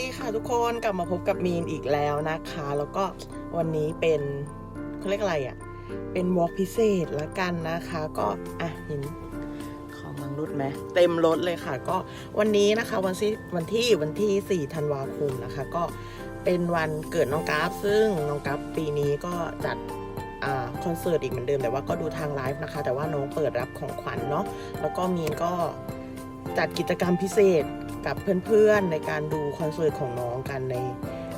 ดีค่ะทุกคนกลับมาพบกับมีนอีกแล้วนะคะ แล้วก็วันนี้เป็นเขาเรียกอะไรอะ่ะ เป็นวอล์กพิเศษละกันนะคะ ก็อะเห็นของมังรุดไหมเต็มรถเลยค่ะ ก็วันนี้นะคะวันที่วันที่วันที่4ธันวาคมนะคะ ก็เป็นวันเกิดน้องกราฟ ซึ่งน้องกราฟปีนี้ก็จัดอคอนเสิร์ตอีกเหมือนเดิมแต่ว่าก็ดูทางไลฟ์นะคะ แต่ว่าน้องเปิดรับของขวัญเนาะแล้วก็มีนก็จัดกิจกรรมพิเศษ กับเพื่อนๆในการดูคอนเสิร์ตของน้องกันใน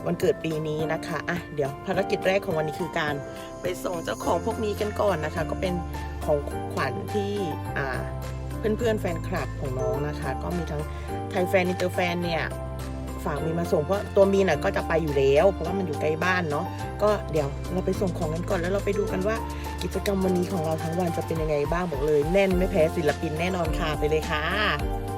วันเกิดปีนี้นะคะอะเดี๋ยวภารกิจแรกของวันนี้คือการไปส่งเจ้าของพวกนี้กันก่อนนะคะ ก็เป็นของขวัญที่อ่าเพื่อนๆแฟนคลับของน้องนะคะ ก็มีทั้งไทยแฟนอินเตอร์แฟนเนี่ยฝากมีมาส่งเพราะตัวมีน่ะก็จะไปอยู่แล้ว เพราะว่ามันอยู่ใกล้บ้านเนาะก็เดี๋ยวเราไปส่งของกันก่อนแล้วเราไปดูกันว่ากิจกรรมวันนี้ของเราทั้งวันจะเป็นยังไงบ้างบอกเลย แน่นไม่แพ้ศิลปินแน่นอนค่ะไปเลยค่ะ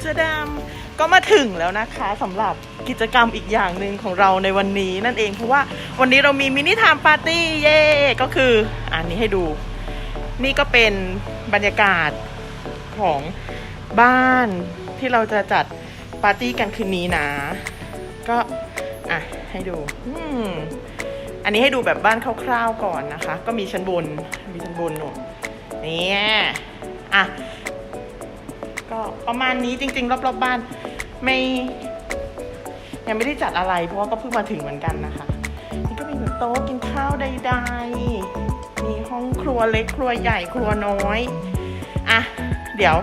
เสื้อดำก็มาถึงแล้วนะคะสำหรับกิจกรรมอีกอย่างหนึ่งของเราในวันนี้นั่นเอง เพราะว่าวันนี้เรามีมินิไทม์ปาร์ตี้เย่ก็คืออันนี้ให้ดู นี่ก็เป็นบรรยากาศของบ้านที่เราจะจัดปาร์ตี้กันคืนนี้นะ ก็ อะ ให้ดู อืม นนี้ให้ดูแบบบ้านคร่าวๆก่อนนะคะ ก็มีชั้นบน มีชั้นบนหนูเนี่อะ ก็ประมาณนี้จริง ๆ รอบๆบบ้านไม่ ยังไม่ได้จัดอะไร เพราะว่าก็เพิ่งมาถึงเหมือนกันนะคะ นี่ก็มีแบบโต๊ะกินข้าวใดๆ มีห้องครัวเล็กครัวใหญ่ครัวน้อย อะ เดี๋ยว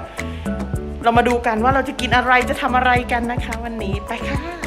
เรามาดูกันว่าเราจะกินอะไรจะทำอะไรกันนะคะ วันนี้ไปค่ะ